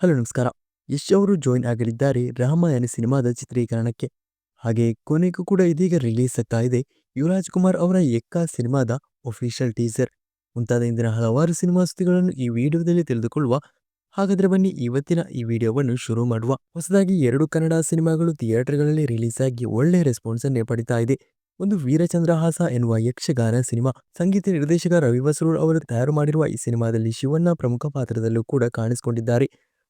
Hello, ನಮಸ್ಕಾರ. ಯಶ್ ಅವರು join ಆಗಲಿದ್ದಾರೆ Ramayana ಸಿನಿಮಾದ ಚಿತ್ರೀಕರಣಕ್ಕೆ. ಹಾಗೆ ಕೊನೆಗೂ ಕೂಡ ಇದೀಗ ರಿಲೀಸ್ ಆಗ್ತಾ ಇದೆ ಯುವರಾಜ್ ಕುಮಾರ್ ಅವರ ಎಕ್ಕ ಸಿನಿಮಾದ ಒಫಿಷಿಯಲ್ ಟೀಸರ್ ಮುಂತಾದ ಇಂದಿನ ಹಲವಾರು ಸಿನಿಮಾ ಸುದ್ದಿಗಳನ್ನು ಈ ವಿಡಿಯೋದಲ್ಲಿ ತಿಳಿದುಕೊಳ್ಳುವ ಹಾಗಾದ್ರೆ ಬನ್ನಿ ಇವತ್ತಿನ ಈ ವಿಡಿಯೋವನ್ನು ಶುರು ಮಾಡುವ. ಹೊಸದಾಗಿ ಎರಡು ಕನ್ನಡ ಸಿನಿಮಾಗಳು ಥಿಯೇಟರ್ಗಳಲ್ಲಿ ರಿಲೀಸ್ ಆಗಿ ಒಳ್ಳೆ ರೆಸ್ಪಾನ್ಸ್ ಅನ್ನೇ ಪಡಿತಾ ಇದೆ. ಒಂದು ವೀರಚಂದ್ರಹಾಸ ಎನ್ನುವ ಯಕ್ಷಗಾನ ಸಿನಿಮಾ. ಸಂಗೀತ ನಿರ್ದೇಶಕ ರವಿ ಬಸರೂರ್ ಅವರು ತಯಾರು ಮಾಡಿರುವ ಈ ಸಿನಿಮಾದಲ್ಲಿ ಶಿವಣ್ಣ ಪ್ರಮುಖ ಪಾತ್ರದಲ್ಲೂ ಕೂಡ ಕಾಣಿಸಿಕೊಂಡಿದ್ದಾರೆ.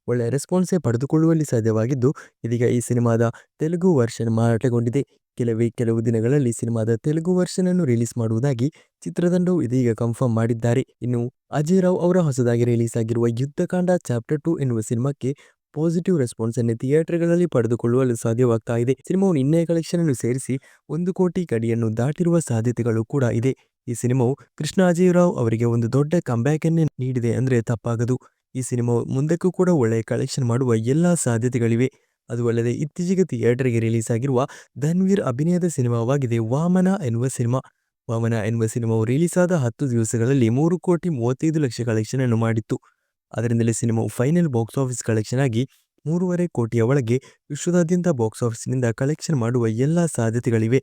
ಒಳ್ಳೆ ರೆಸ್ಪಾನ್ಸೇ ಪಡೆದುಕೊಳ್ಳುವಲ್ಲಿ ಸಾಧ್ಯವಾಗಿದ್ದು, ಇದೀಗ ಈ ಸಿನಿಮಾದ ತೆಲುಗು ವರ್ಷನ್ ಮಾರಾಟಗೊಂಡಿದೆ. ಕೆಲವೇ ಕೆಲವು ದಿನಗಳಲ್ಲಿ ಸಿನಿಮಾದ ತೆಲುಗು ವರ್ಷನ್ ಅನ್ನು ರಿಲೀಸ್ ಮಾಡುವುದಾಗಿ ಚಿತ್ರತಂಡವು ಇದೀಗ ಕನ್ಫರ್ಮ್ ಮಾಡಿದ್ದಾರೆ. ಇನ್ನು ಅಜಯ್ ರಾವ್ ಅವರ ಹೊಸದಾಗಿ ರಿಲೀಸ್ ಆಗಿರುವ ಯುದ್ಧಕಾಂಡ ಚಾಪ್ಟರ್ ಟು ಎನ್ನುವ ಸಿನಿಮಾಕ್ಕೆ ಪಾಸಿಟಿವ್ ರೆಸ್ಪಾನ್ಸ್ ಅನ್ನು ಥಿಯೇಟರ್ಗಳಲ್ಲಿ ಪಡೆದುಕೊಳ್ಳಲು ಸಾಧ್ಯವಾಗ್ತಾ ಇದೆ. ಸಿನಿಮಾವು ನಿನ್ನೆ ಕಲೆಕ್ಷನ್ ಅನ್ನು ಸೇರಿಸಿ ಒಂದು ಕೋಟಿ ಗಡಿಯನ್ನು ದಾಟಿರುವ ಸಾಧ್ಯತೆಗಳು ಕೂಡ ಇದೆ. ಈ ಸಿನಿಮಾವು ಕೃಷ್ಣ ಅಜಯ್ ರಾವ್ ಅವರಿಗೆ ಒಂದು ದೊಡ್ಡ ಕಂಬ್ಯಾಕ್ ಅನ್ನೇ ನೀಡಿದೆ ಅಂದ್ರೆ ತಪ್ಪಾಗದು. ಈ ಸಿನಿಮಾ ಮುಂದಕ್ಕೂ ಕೂಡ ಒಳ್ಳೆಯ ಕಲೆಕ್ಷನ್ ಮಾಡುವ ಎಲ್ಲಾ ಸಾಧ್ಯತೆಗಳಿವೆ. ಅದು ಅಲ್ಲದೆ ಇತ್ತೀಚೆಗೆ ಥಿಯೇಟರ್ಗೆ ರಿಲೀಸ್ ಆಗಿರುವ ಧನ್ವೀರ್ ಅಭಿನಯದ ಸಿನಿಮಾವಾಗಿದೆ ವಾಮನ ಎನ್ನುವ ಸಿನಿಮಾ. ವಾಮನ ಎನ್ನುವ ಸಿನಿಮಾವು ರಿಲೀಸ್ ಆದ ಹತ್ತು ದಿವಸಗಳಲ್ಲಿ ಮೂರು ಕೋಟಿ ಮೂವತ್ತೈದು ಲಕ್ಷ ಕಲೆಕ್ಷನ್ ಅನ್ನು ಮಾಡಿತ್ತು. ಅದರಿಂದಲೇ ಸಿನಿಮಾವು ಫೈನಲ್ ಬಾಕ್ಸ್ ಆಫೀಸ್ ಕಲೆಕ್ಷನ್ ಆಗಿ ಮೂರುವರೆ ಕೋಟಿಯ ಒಳಗೆ ವಿಶ್ವದಾದ್ಯಂತ ಬಾಕ್ಸ್ ಆಫೀಸ್ನಿಂದ ಕಲೆಕ್ಷನ್ ಮಾಡುವ ಎಲ್ಲಾ ಸಾಧ್ಯತೆಗಳಿವೆ.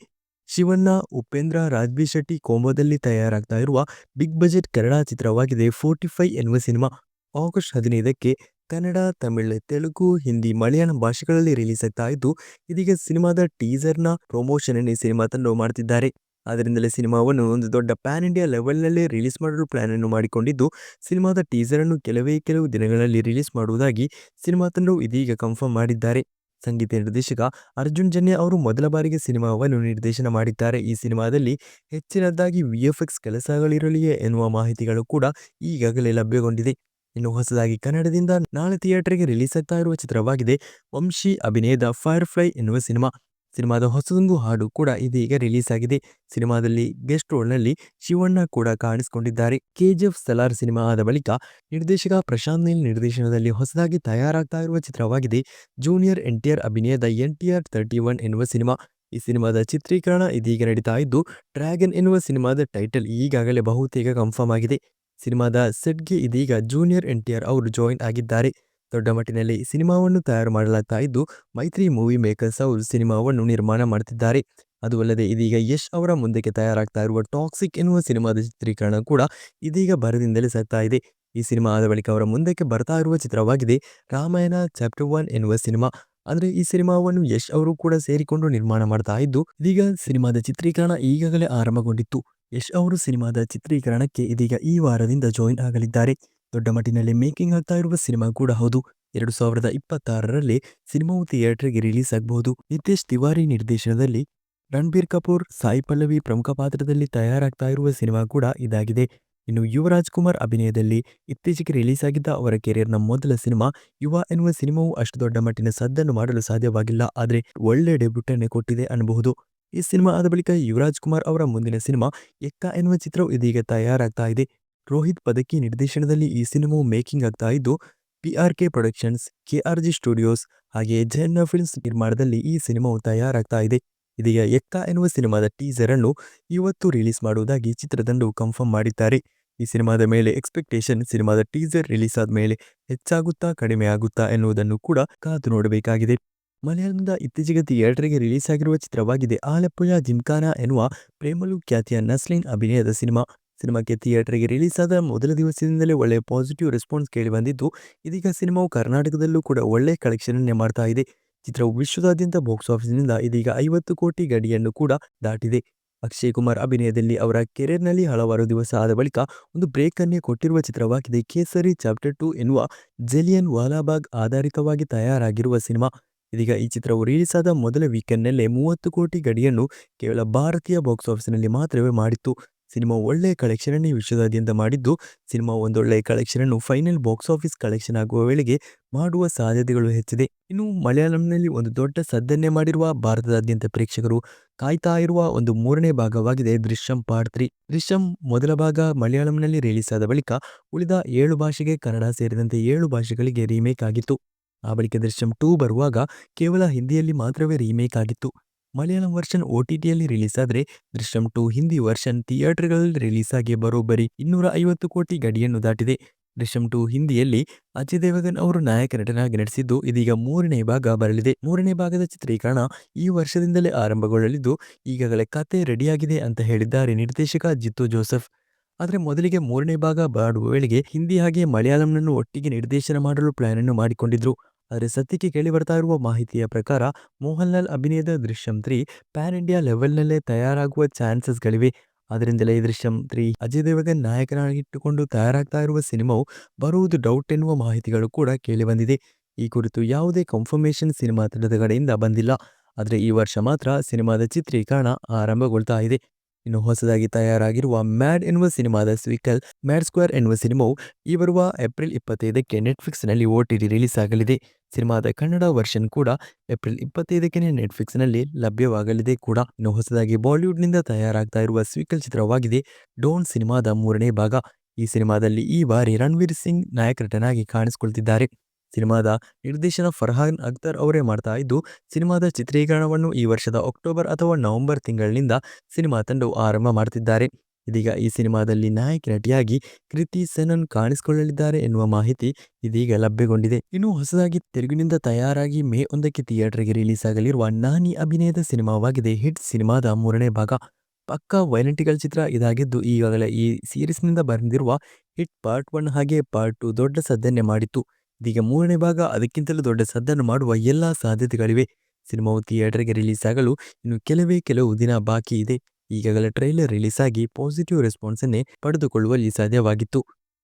ಶಿವಣ್ಣ, ಉಪೇಂದ್ರ ರಾಜ್ಬಿ ಶೆಟ್ಟಿ ಕೋಮೋದಲ್ಲಿ ತಯಾರಾಗ್ತಾ ಇರುವ ಬಿಗ್ ಬಜೆಟ್ ಕನ್ನಡ ಚಿತ್ರವಾಗಿದೆ ಫೋರ್ಟಿ ಫೈವ್ ಎನ್ನುವ ಸಿನಿಮಾ. ಆಗಸ್ಟ್ ಹದಿನೈದಕ್ಕೆ ಕನ್ನಡ, ತಮಿಳು, ತೆಲುಗು, ಹಿಂದಿ, ಮಲಯಾಳಂ ಭಾಷೆಗಳಲ್ಲಿ ರಿಲೀಸ್ ಆಗ್ತಾ ಇದ್ದು, ಇದೀಗ ಸಿನಿಮಾದ ಟೀಸರ್ನ ಪ್ರಮೋಷನ್ ಅನ್ನು ಸಿನಿಮಾ ತಂಡವು ಮಾಡ್ತಿದ್ದಾರೆ. ಆದ್ದರಿಂದಲೇ ಸಿನಿಮಾವನ್ನು ಒಂದು ದೊಡ್ಡ ಪ್ಯಾನ್ ಇಂಡಿಯಾ ಲೆವೆಲ್ನಲ್ಲೇ ರಿಲೀಸ್ ಮಾಡಲು ಪ್ಲಾನ್ ಅನ್ನು ಮಾಡಿಕೊಂಡಿದ್ದು, ಸಿನಿಮಾದ ಟೀಸರ್ ಅನ್ನು ಕೆಲವೇ ಕೆಲವು ದಿನಗಳಲ್ಲಿ ರಿಲೀಸ್ ಮಾಡುವುದಾಗಿ ಸಿನಿಮಾ ತಂಡವು ಇದೀಗ ಕನ್ಫರ್ಮ್ ಮಾಡಿದ್ದಾರೆ. ಸಂಗೀತ ನಿರ್ದೇಶಕ ಅರ್ಜುನ್ ಜನ್ಯ ಅವರು ಮೊದಲ ಬಾರಿಗೆ ಸಿನಿಮಾವನ್ನು ನಿರ್ದೇಶನ ಮಾಡಿದ್ದಾರೆ. ಈ ಸಿನಿಮಾದಲ್ಲಿ ಹೆಚ್ಚಿನದಾಗಿ ವಿ ಎಫ್ ಎಕ್ಸ್ ಕೆಲಸಗಳಿರಲಿಯೇ ಎನ್ನುವ ಮಾಹಿತಿಗಳು ಕೂಡ ಈಗಾಗಲೇ ಲಭ್ಯಗೊಂಡಿದೆ. ಇನ್ನು ಹೊಸದಾಗಿ ಕನ್ನಡದಿಂದ ನಾಳೆ ಥಿಯೇಟರ್ಗೆ ರಿಲೀಸ್ ಆಗ್ತಾ ಇರುವ ಚಿತ್ರವಾಗಿದೆ ವಂಶಿ ಅಭಿನಯದ ಫೈರ್ ಫ್ಲೈ ಎನ್ನುವ ಸಿನಿಮಾ. ಸಿನಿಮಾದ ಹೊಸದೊಂದು ಹಾಡು ಕೂಡ ಇದೀಗ ರಿಲೀಸ್ ಆಗಿದೆ. ಸಿನಿಮಾದಲ್ಲಿ ಗೆಸ್ಟ್ ರೋಲ್ನಲ್ಲಿ ಶಿವಣ್ಣ ಕೂಡ ಕಾಣಿಸಿಕೊಂಡಿದ್ದಾರೆ. ಕೆಜಿಎಫ್ ಸಲಾರ್ ಸಿನಿಮಾ ಆದ ಬಳಿಕ ನಿರ್ದೇಶಕ ಪ್ರಶಾಂತ್ ನೀಲ್ ನಿರ್ದೇಶನದಲ್ಲಿ ಹೊಸದಾಗಿ ತಯಾರಾಗ್ತಾ ಇರುವ ಚಿತ್ರವಾಗಿದೆ. ಜೂನಿಯರ್ ಎನ್ ಟಿ ಆರ್ ಅಭಿನಯದ ಎನ್ ಟಿ ಆರ್ ತರ್ಟಿ ಒನ್ ಎನ್ನುವ ಸಿನಿಮಾ. ಈ ಸಿನಿಮಾದ ಚಿತ್ರೀಕರಣ ಇದೀಗ ನಡೀತಾ ಇದ್ದು ಡ್ರ್ಯಾಗನ್ ಎನ್ನುವ ಸಿನಿಮಾದ ಟೈಟಲ್ ಈಗಾಗಲೇ ಬಹುತೇಕ ಕನ್ಫರ್ಮ್ ಆಗಿದೆ. ಸಿನಿಮಾದ ಸೆಟ್ಗೆ ಇದೀಗ ಜೂನಿಯರ್ ಎನ್ ಟಿ ಆರ್ ಅವರು ಜಾಯಿನ್ ಆಗಿದ್ದಾರೆ. ದೊಡ್ಡ ಮಟ್ಟಿನಲ್ಲಿ ಸಿನಿಮಾವನ್ನು ತಯಾರು ಮಾಡಲಾಗ್ತಾ ಇದ್ದು, ಮೈತ್ರಿ ಮೂವಿ ಮೇಕರ್ಸ್ ಅವರು ಸಿನಿಮಾವನ್ನು ನಿರ್ಮಾಣ ಮಾಡುತ್ತಿದ್ದಾರೆ ಅದು ಅಲ್ಲದೆ ಇದೀಗ ಯಶ್ ಅವರ ಮುಂದಕ್ಕೆ ತಯಾರಾಗ್ತಾ ಇರುವ ಟಾಕ್ಸಿಕ್ ಎನ್ನುವ ಸಿನಿಮಾದ ಚಿತ್ರೀಕರಣ ಕೂಡ ಇದೀಗ ಬರದಿಂದಲೇ ಸಾಗ್ತಾ ಇದೆ. ಈ ಸಿನಿಮಾ ಆದ ಬಳಿಕ ಅವರ ಮುಂದಕ್ಕೆ ಬರ್ತಾ ಇರುವ ಚಿತ್ರವಾಗಿದೆ, ರಾಮಾಯಣ ಚಾಪ್ಟರ್ ಒನ್ ಎನ್ನುವ ಸಿನಿಮಾ. ಅಂದ್ರೆ ಈ ಸಿನಿಮಾವನ್ನು ಯಶ್ ಅವರು ಕೂಡ ಸೇರಿಕೊಂಡು ನಿರ್ಮಾಣ ಮಾಡ್ತಾ ಇದ್ದು, ಇದೀಗ ಸಿನಿಮಾದ ಚಿತ್ರೀಕರಣ ಈಗಾಗಲೇ ಆರಂಭಗೊಂಡಿತ್ತು. ಯಶ್ ಅವರು ಸಿನಿಮಾದ ಚಿತ್ರೀಕರಣಕ್ಕೆ ಇದೀಗ ಈ ವಾರದಿಂದ ಜಾಯಿನ್ ಆಗಲಿದ್ದಾರೆ. ದೊಡ್ಡ ಮಟ್ಟಿನಲ್ಲಿ ಮೇಕಿಂಗ್ ಆಗ್ತಾ ಇರುವ ಸಿನಿಮಾ ಕೂಡ ಹೌದು. ಎರಡು ಸಾವಿರದ ಇಪ್ಪತ್ತಾರರಲ್ಲಿ ಸಿನಿಮಾವು ಥಿಯೇಟರ್ಗೆ ರಿಲೀಸ್ ಆಗಬಹುದು. ನಿತೇಶ್ ತಿವಾರಿ ನಿರ್ದೇಶನದಲ್ಲಿ ರಣಬೀರ್ ಕಪೂರ್, ಸಾಯಿ ಪಲ್ಲವಿ ಪ್ರಮುಖ ಪಾತ್ರದಲ್ಲಿ ತಯಾರಾಗ್ತಾ ಇರುವ ಸಿನಿಮಾ ಕೂಡ ಇದಾಗಿದೆ. ಇನ್ನು ಯುವರಾಜ್ ಕುಮಾರ್ ಅಭಿನಯದಲ್ಲಿ ಇತ್ತೀಚೆಗೆ ರಿಲೀಸ್ ಆಗಿದ್ದ ಅವರ ಕೆರಿಯರ್ನ ಮೊದಲ ಸಿನಿಮಾ, ಯುವ ಎನ್ನುವ ಸಿನಿಮಾವು ಅಷ್ಟು ದೊಡ್ಡ ಮಟ್ಟಿನ ಸದ್ದನ್ನು ಮಾಡಲು ಸಾಧ್ಯವಾಗಿಲ್ಲ. ಆದರೆ ಒಳ್ಳೆ ಡೆಬ್ಯೂಟನ್ನೇ ಕೊಟ್ಟಿದೆ ಅನ್ನಬಹುದು. ಈ ಸಿನಿಮಾ ಆದ ಬಳಿಕ ಯುವರಾಜ್ ಕುಮಾರ್ ಅವರ ಮುಂದಿನ ಸಿನಿಮಾ ಎಕ್ಕ ಎನ್ನುವ ಚಿತ್ರವು ಇದೀಗ ತಯಾರಾಗ್ತಾ ಇದೆ. ರೋಹಿತ್ ಪದಕಿ ನಿರ್ದೇಶನದಲ್ಲಿ ಈ ಸಿನಿಮಾವು ಮೇಕಿಂಗ್ ಆಗ್ತಾ ಇದ್ದು P R K productions K R G studios ಹಾಗೆ ಜೆನ್ನ ಫಿಲ್ಮ್ಸ್ ನಿರ್ಮಾಣದಲ್ಲಿ ಈ ಸಿನಿಮಾವು ತಯಾರಾಗ್ತಾ ಇದೆ. ಇದೀಗ ಎಕ್ಕ ಎನ್ನುವ ಸಿನಿಮಾದ ಟೀಸರ್ ಅನ್ನು ಇವತ್ತು ರಿಲೀಸ್ ಮಾಡುವುದಾಗಿ ಚಿತ್ರತಂಡವು ಕನ್ಫರ್ಮ್ ಮಾಡಿದ್ದಾರೆ. ಈ ಸಿನಿಮಾದ ಮೇಲೆ ಎಕ್ಸ್ಪೆಕ್ಟೇಷನ್, ಸಿನಿಮಾದ ಟೀಸರ್ ರಿಲೀಸ್ ಆದ ಮೇಲೆ ಹೆಚ್ಚಾಗುತ್ತಾ ಕಡಿಮೆ ಆಗುತ್ತಾ ಎನ್ನುವುದನ್ನು ಕೂಡ ಕಾದು ನೋಡಬೇಕಾಗಿದೆ. ಮಲಯಾಳಂದ ಇತ್ತೀಚೆಗೆ ಥಿಯೇಟರ್ಗೆ ರಿಲೀಸ್ ಆಗಿರುವ ಚಿತ್ರವಾಗಿದೆ. ಆಲಪ್ಪುಳ ಜಿಮ್ಖಾನ ಎನ್ನುವ ಪ್ರೇಮಲು ಖ್ಯಾತಿಯ ನಸ್ಲಿನ್ ಅಭಿನಯದ ಸಿನಿಮಾ. ಸಿನಿಮಾಕ್ಕೆ ಥಿಯೇಟರ್ಗೆ ರಿಲೀಸ್ ಆದ ಮೊದಲ ದಿವಸದಿಂದಲೇ ಒಳ್ಳೆಯ ಪಾಸಿಟಿವ್ ರೆಸ್ಪಾನ್ಸ್ ಕೇಳಿ ಬಂದಿದ್ದು, ಇದೀಗ ಸಿನಿಮಾವು ಕರ್ನಾಟಕದಲ್ಲೂ ಕೂಡ ಒಳ್ಳೆ ಕಲೆಕ್ಷನ್ ಅನ್ನೇ ಮಾಡ್ತಾ ಇದೆ. ಚಿತ್ರವು ವಿಶ್ವದಾದ್ಯಂತ ಬಾಕ್ಸ್ ಆಫೀಸ್ನಿಂದ ಇದೀಗ ಐವತ್ತು ಕೋಟಿ ಗಡಿಯನ್ನು ಕೂಡ ದಾಟಿದೆ. ಅಕ್ಷಯ್ ಕುಮಾರ್ ಅಭಿನಯದಲ್ಲಿ ಅವರ ಕೆರಿಯರ್ನಲ್ಲಿ ಹಲವಾರು ದಿವಸ ಆದ ಬಳಿಕ ಒಂದು ಬ್ರೇಕ್ ಅನ್ನೇ ಕೊಟ್ಟಿರುವ ಚಿತ್ರವಾಗಿದೆ. ಕೇಸರಿ ಚಾಪ್ಟರ್ ಟು ಎನ್ನುವ ಜೆಲಿಯನ್ ವಾಲಾಬಾಗ್ ಆಧಾರಿತವಾಗಿ ತಯಾರಾಗಿರುವ ಸಿನಿಮಾ. ಇದೀಗ ಈ ಚಿತ್ರವು ರಿಲೀಸ್ ಆದ ಮೊದಲ ವೀಕೆಂಡ್ನಲ್ಲೇ ಮೂವತ್ತು ಕೋಟಿ ಗಡಿಯನ್ನು ಕೇವಲ ಭಾರತೀಯ ಬಾಕ್ಸ್ ಆಫೀಸ್ನಲ್ಲಿ ಮಾತ್ರವೇ ಮಾಡಿತ್ತು. ಸಿನಿಮಾ ಒಳ್ಳೆಯ ಕಲೆಕ್ಷನ್ ಅನ್ನೇ ವಿಶ್ವದಾದ್ಯಂತ ಮಾಡಿದ್ದು, ಸಿನಿಮಾ ಒಂದೊಳ್ಳೆಯ ಕಲೆಕ್ಷನ್ ಅನ್ನು ಫೈನಲ್ ಬಾಕ್ಸ್ ಆಫೀಸ್ ಕಲೆಕ್ಷನ್ ಆಗುವ ವೇಳೆಗೆ ಮಾಡುವ ಸಾಧ್ಯತೆಗಳು ಹೆಚ್ಚಿದೆ. ಇನ್ನು ಮಲಯಾಳಂನಲ್ಲಿ ಒಂದು ದೊಡ್ಡ ಸದ್ದನ್ನೇ ಮಾಡಿರುವ ಭಾರತದಾದ್ಯಂತ ಪ್ರೇಕ್ಷಕರು ಕಾಯ್ತಾ ಇರುವ ಒಂದು ಮೂರನೇ ಭಾಗವಾಗಿದೆ ದೃಶ್ಯಂ ಪಾರ್ಟ್ ತ್ರೀ ದೃಶ್ಯಂ ಮೊದಲ ಭಾಗ ಮಲಯಾಳಂನಲ್ಲಿ ರಿಲೀಸ್ ಆದ ಬಳಿಕ ಉಳಿದ ಏಳು ಭಾಷೆಗೆ ಕನ್ನಡ ಸೇರಿದಂತೆ ಏಳು ಭಾಷೆಗಳಿಗೆ ರೀಮೇಕ್ ಆಗಿತ್ತು. ಆ ಬಳಿಕ ದೃಶ್ಯಂ ಟೂ ಬರುವಾಗ ಕೇವಲ ಹಿಂದಿಯಲ್ಲಿ ಮಾತ್ರವೇ ರೀಮೇಕ್ ಆಗಿತ್ತು. ಮಲಯಾಳಂ ವರ್ಷನ್ ಒ ಟಿ ಟಿಯಲ್ಲಿ ರಿಲೀಸ್ ಆದರೆ ದೃಶ್ಯಂ ಟು ಹಿಂದಿ ವರ್ಷನ್ ಥಿಯೇಟರ್ಗಳಲ್ಲಿ ರಿಲೀಸ್ ಆಗಿ ಬರೋಬ್ಬರಿ ಇನ್ನೂರ ಐವತ್ತು ಕೋಟಿ ಗಡಿಯನ್ನು ದಾಟಿದೆ. ದೃಶ್ಯಂ ಟು ಹಿಂದಿಯಲ್ಲಿ ಅಜಯ್ ದೇವಗನ್ ಅವರು ನಾಯಕ ನಟನಾಗಿ ನಟಿಸಿದ್ದು ಇದೀಗ ಮೂರನೇ ಭಾಗ ಬರಲಿದೆ. ಮೂರನೇ ಭಾಗದ ಚಿತ್ರೀಕರಣ ಈ ವರ್ಷದಿಂದಲೇ ಆರಂಭಗೊಳ್ಳಲಿದ್ದು ಈಗಾಗಲೇ ಕತೆ ರೆಡಿಯಾಗಿದೆ ಅಂತ ಹೇಳಿದ್ದಾರೆ ನಿರ್ದೇಶಕ ಜಿತ್ತು ಜೋಸೆಫ್. ಆದರೆ ಮೊದಲಿಗೆ ಮೂರನೇ ಭಾಗ ಬಾಡುವ ವೇಳೆಗೆ ಹಿಂದಿ ಹಾಗೆ ಮಲಯಾಳಂನನ್ನು ಒಟ್ಟಿಗೆ ನಿರ್ದೇಶನ ಮಾಡಲು ಪ್ಲಾನ್ ಅನ್ನು ಮಾಡಿಕೊಂಡಿದ್ರು. ಆದರೆ ಸತ್ಯಕ್ಕೆ ಕೇಳಿ ಬರ್ತಾ ಇರುವ ಮಾಹಿತಿಯ ಪ್ರಕಾರ ಮೋಹನ್ ಲಾಲ್ ಅಭಿನಯದ ದೃಶ್ಯಂ ತ್ರೀ ಪ್ಯಾನ್ ಇಂಡಿಯಾ ಲೆವೆಲ್ನಲ್ಲೇ ತಯಾರಾಗುವ ಚಾನ್ಸಸ್ಗಳಿವೆ ಅದರಿಂದಲೇ ಈ ದೃಶ್ಯಂ ತ್ರೀ ಅಜಯ್ ದೇವಗನ್ ನಾಯಕನಾಗಿಟ್ಟುಕೊಂಡು ತಯಾರಾಗ್ತಾ ಇರುವ ಸಿನಿಮಾವು ಬರುವುದು ಡೌಟ್ ಎನ್ನುವ ಮಾಹಿತಿಗಳು ಕೂಡ ಕೇಳಿಬಂದಿದೆ ಈ ಕುರಿತು ಯಾವುದೇ ಕನ್ಫರ್ಮೇಷನ್ ಸಿನಿಮಾ ತಂಡದ ಕಡೆಯಿಂದ ಬಂದಿಲ್ಲ. ಆದರೆ ಈ ವರ್ಷ ಮಾತ್ರ ಸಿನಿಮಾದ ಚಿತ್ರೀಕರಣ ಆರಂಭಗೊಳ್ತಾ ಇದೆ. ಇನ್ನು ಹೊಸದಾಗಿ ತಯಾರಾಗಿರುವ ಮ್ಯಾಡ್ ಎನ್ನುವ ಸಿನಿಮಾದ ಸ್ವೀಕಲ್ ಮ್ಯಾಡ್ ಸ್ಕ್ವೇರ್ ಎನ್ನುವ ಸಿನಿಮಾವು ಈ ಬರುವ ಏಪ್ರಿಲ್ ಇಪ್ಪತ್ತೈದಕ್ಕೆ ನೆಟ್ಫ್ಲಿಕ್ಸ್ನಲ್ಲಿ ಓ ಟಿ ಟಿ ರಿಲೀಸ್ ಆಗಲಿದೆ ಸಿನಿಮಾದ ಕನ್ನಡ ವರ್ಷನ್ ಕೂಡ ಏಪ್ರಿಲ್ ಇಪ್ಪತ್ತೈದಕ್ಕೆ ನೆಟ್ಫ್ಲಿಕ್ಸ್ನಲ್ಲಿ ಲಭ್ಯವಾಗಲಿದೆ ಕೂಡ. ಇನ್ನು ಹೊಸದಾಗಿ ಬಾಲಿವುಡ್ನಿಂದ ತಯಾರಾಗ್ತಾ ಇರುವ ಸ್ವೀಕಲ್ ಚಿತ್ರವಾಗಿದೆ ಡೋನ್ ಸಿನಿಮಾದ ಮೂರನೇ ಭಾಗ. ಈ ಸಿನಿಮಾದಲ್ಲಿ ಈ ಬಾರಿ ರಣವೀರ್ ಸಿಂಗ್ ನಾಯಕ ನಟನಾಗಿ ಕಾಣಿಸಿಕೊಳ್ತಿದ್ದಾರೆ. ಸಿನಿಮಾದ ನಿರ್ದೇಶನ ಫರ್ಹಾನ್ ಅಖ್ತರ್ ಅವರೇ ಮಾಡ್ತಾ ಇದ್ದು, ಸಿನಿಮಾದ ಚಿತ್ರೀಕರಣವನ್ನು ಈ ವರ್ಷದ ಅಕ್ಟೋಬರ್ ಅಥವಾ ನವೆಂಬರ್ ತಿಂಗಳಿನಿಂದ ಸಿನಿಮಾ ತಂಡವು ಆರಂಭ ಮಾಡ್ತಿದ್ದಾರೆ. ಇದೀಗ ಈ ಸಿನಿಮಾದಲ್ಲಿ ನಾಯಕ ನಟಿಯಾಗಿ ಕೃತಿ ಸೆನನ್ ಕಾಣಿಸಿಕೊಳ್ಳಲಿದ್ದಾರೆ ಎನ್ನುವ ಮಾಹಿತಿ ಇದೀಗ ಲಭ್ಯಗೊಂಡಿದೆ. ಇನ್ನು ಹೊಸದಾಗಿ ತೆಲುಗಿನಿಂದ ತಯಾರಾಗಿ ಮೇ ಒಂದಕ್ಕೆ ಥಿಯೇಟರ್ಗೆ ರಿಲೀಸ್ ಆಗಲಿರುವ ನಾನಿ ಅಭಿನಯದ ಸಿನಿಮಾವಾಗಿದೆ ಹಿಟ್ ಸಿನಿಮಾದ ಮೂರನೇ ಭಾಗ. ಪಕ್ಕಾ ವೈಲೆಂಟಿಕಲ್ ಚಿತ್ರ ಇದಾಗಿದ್ದು, ಈಗಾಗಲೇ ಈ ಸೀರೀಸ್ನಿಂದ ಬಂದಿರುವ ಹಿಟ್ ಪಾರ್ಟ್ ಒನ್ ಹಾಗೆ ಪಾರ್ಟ್ ಟು ದೊಡ್ಡ ಸದ್ದನ್ನೇ ಮಾಡಿತ್ತು. ಇದೀಗ ಮೂರನೇ ಭಾಗ ಅದಕ್ಕಿಂತಲೂ ದೊಡ್ಡ ಸದ್ದನ್ನು ಮಾಡುವ ಎಲ್ಲಾ ಸಾಧ್ಯತೆಗಳಿವೆ. ಸಿನಿಮಾವು ಥಿಯೇಟರ್ಗೆ ರಿಲೀಸ್ ಆಗಲು ಇನ್ನು ಕೆಲವೇ ಕೆಲವು ದಿನ ಬಾಕಿ ಇದೆ. ಈಗಾಗಲೇ ಟ್ರೈಲರ್ ರಿಲೀಸ್ ಆಗಿ ಪಾಸಿಟಿವ್ ರೆಸ್ಪಾನ್ಸ್ ಅನ್ನೇ ಪಡೆದುಕೊಳ್ಳುವಲ್ಲಿ ಸಾಧ್ಯವಾಗಿತ್ತು.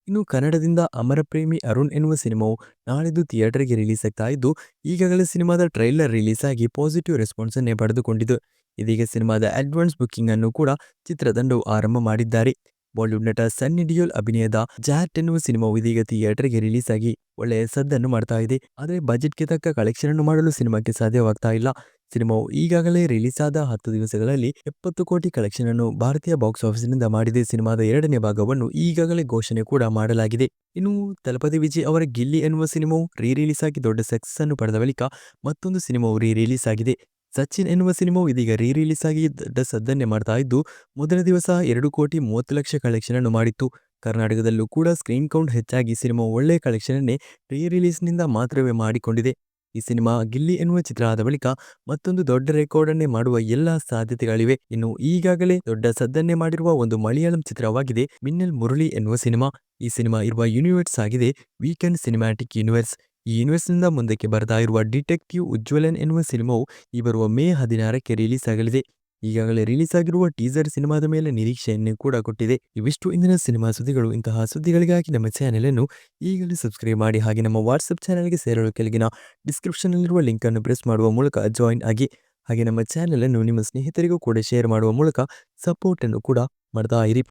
ಇನ್ನು ಕನ್ನಡದಿಂದ ಅಮರ ಪ್ರೇಮಿ ಅರುಣ್ ಎನ್ನುವ ಸಿನಿಮಾವು ನಾಳಿದ್ದು ಥಿಯೇಟರ್ಗೆ ರಿಲೀಸ್ ಆಗ್ತಾ ಇದ್ದು ಈಗಾಗಲೇ ಸಿನಿಮಾದ ಟ್ರೈಲರ್ ರಿಲೀಸ್ ಆಗಿ ಪಾಸಿಟಿವ್ ರೆಸ್ಪಾನ್ಸ್ ಅನ್ನೇ ಪಡೆದುಕೊಂಡಿದ್ದು ಇದೀಗ ಸಿನಿಮಾದ ಅಡ್ವಾನ್ಸ್ ಬುಕ್ಕಿಂಗ್ ಅನ್ನು ಕೂಡ ಚಿತ್ರತಂಡವು ಆರಂಭ ಮಾಡಿದ್ದಾರೆ. ಬಾಲಿವುಡ್ ನಟ ಸನ್ನಿ ಡಿಯೋಲ್ ಅಭಿನಯದ ಜಾಟ್ ಎನ್ನುವ ಸಿನಿಮಾವು ಇದೀಗ ಥಿಯೇಟರ್ಗೆ ರಿಲೀಸ್ ಆಗಿ ಒಳ್ಳೆಯ ಸದ್ದನ್ನು ಮಾಡ್ತಾ ಇದೆ. ಆದರೆ ಬಜೆಟ್ಗೆ ತಕ್ಕ ಕಲೆಕ್ಷನ್ ಅನ್ನು ಮಾಡಲು ಸಿನಿಮಾಕ್ಕೆ ಸಾಧ್ಯವಾಗ್ತಾ ಇಲ್ಲ. ಸಿನಿಮಾವು ಈಗಾಗಲೇ ರಿಲೀಸ್ ಆದ ಹತ್ತು ದಿವಸಗಳಲ್ಲಿ ಎಪ್ಪತ್ತು ಕೋಟಿ ಕಲೆಕ್ಷನ್ ಅನ್ನು ಭಾರತೀಯ ಬಾಕ್ಸ್ ಆಫೀಸ್ನಿಂದ ಮಾಡಿದೆ. ಸಿನಿಮಾದ ಎರಡನೇ ಭಾಗವನ್ನು ಈಗಾಗಲೇ ಘೋಷಣೆ ಕೂಡ ಮಾಡಲಾಗಿದೆ. ಇನ್ನು ತಲಪತಿ ವಿಜಯ್ ಅವರ ಗಿಲ್ಲಿ ಎನ್ನುವ ಸಿನಿಮಾವು ರೀ ರಿಲೀಸ್ ಆಗಿ ದೊಡ್ಡ ಸಕ್ಸಸ್ ಅನ್ನು ಪಡೆದ ಬಳಿಕ ಮತ್ತೊಂದು ಸಿನಿಮಾವು ರೀ ರಿಲೀಸ್ ಆಗಿದೆ. ಸಚಿನ್ ಎನ್ನುವ ಸಿನಿಮಾವು ಇದೀಗ ರೀ ರಿಲೀಸ್ ಆಗಿ ದೊಡ್ಡ ಸದ್ದನ್ನೇ ಮಾಡ್ತಾ ಇದ್ದು, ಮೊದಲ ದಿವಸ ಎರಡು ಕೋಟಿ ಮೂವತ್ತು ಲಕ್ಷ ಕಲೆಕ್ಷನ್ ಅನ್ನು ಮಾಡಿತ್ತು. ಕರ್ನಾಟಕದಲ್ಲೂ ಕೂಡ ಸ್ಕ್ರೀನ್ ಕೌಂಟ್ ಹೆಚ್ಚಾಗಿ ಸಿನಿಮಾ ಒಳ್ಳೆಯ ಕಲೆಕ್ಷನ್ ಅನ್ನೇ ರೀ ರಿಲೀಸ್ನಿಂದ ಮಾತ್ರವೇ ಮಾಡಿಕೊಂಡಿದೆ. ಈ ಸಿನಿಮಾ ಗಿಲ್ಲಿ ಎನ್ನುವ ಚಿತ್ರ ಆದ ಬಳಿಕ ಮತ್ತೊಂದು ದೊಡ್ಡ ರೆಕಾರ್ಡ್ ಅನ್ನೇ ಮಾಡುವ ಎಲ್ಲಾ ಸಾಧ್ಯತೆಗಳಿವೆ. ಇನ್ನು ಈಗಾಗಲೇ ದೊಡ್ಡ ಸದ್ದನ್ನೇ ಮಾಡಿರುವ ಒಂದು ಮಲಯಾಳಂ ಚಿತ್ರವಾಗಿದೆ, ಮಿನ್ನಲ್ ಮುರಳಿ ಎನ್ನುವ ಸಿನಿಮಾ. ಈ ಸಿನಿಮಾ ಇರುವ ಯೂನಿವರ್ಸ್ ಆಗಿದೆ ವೀಕೆಂಡ್ ಸಿನಿಮ್ಯಾಟಿಕ್ ಯೂನಿವರ್ಸ್ ಈ ಯೂನಿವರ್ಸ್ನಿಂದ ಮುಂದಕ್ಕೆ ಬರ್ತಾ ಇರುವ ಡಿಟೆಕ್ಟಿವ್ ಉಜ್ವಲನ್ ಎನ್ನುವ ಸಿನಿಮಾವು ಈ ಬರುವ ಮೇ ಹದಿನಾರಕ್ಕೆ ರಿಲೀಸ್ ಆಗಲಿದೆ ಈಗಾಗಲೇ ರಿಲೀಸ್ ಆಗಿರುವ ಟೀಸರ್ ಸಿನಿಮಾದ ಮೇಲೆ ನಿರೀಕ್ಷೆಯನ್ನೇ ಕೂಡ ಕೊಟ್ಟಿದೆ. ಇವಿಷ್ಟು ಇಂದಿನ ಸಿನಿಮಾ ಸುದ್ದಿಗಳು. ಇಂತಹ ಸುದ್ದಿಗಳಿಗಾಗಿ ನಮ್ಮ ಚಾನೆಲ್ ಅನ್ನು ಈಗಲೇ ಸಬ್ಸ್ಕ್ರೈಬ್ ಮಾಡಿ ಹಾಗೆ ನಮ್ಮ ವಾಟ್ಸಪ್ ಚಾನೆಲ್ಗೆ ಸೇರಲು ಕೆಳಗಿನ ಡಿಸ್ಕ್ರಿಪ್ಷನ್ನಲ್ಲಿರುವ ಲಿಂಕ್ ಅನ್ನು ಪ್ರೆಸ್ ಮಾಡುವ ಮೂಲಕ ಜಾಯಿನ್ ಆಗಿ ಹಾಗೆ ನಮ್ಮ ಚಾನೆಲ್ ಅನ್ನು ನಿಮ್ಮ ಸ್ನೇಹಿತರಿಗೂ ಕೂಡ ಶೇರ್ ಮಾಡುವ ಮೂಲಕ ಸಪೋರ್ಟ್ ಅನ್ನು ಕೂಡ ಮಾಡ್ತಾ ಇರಿ.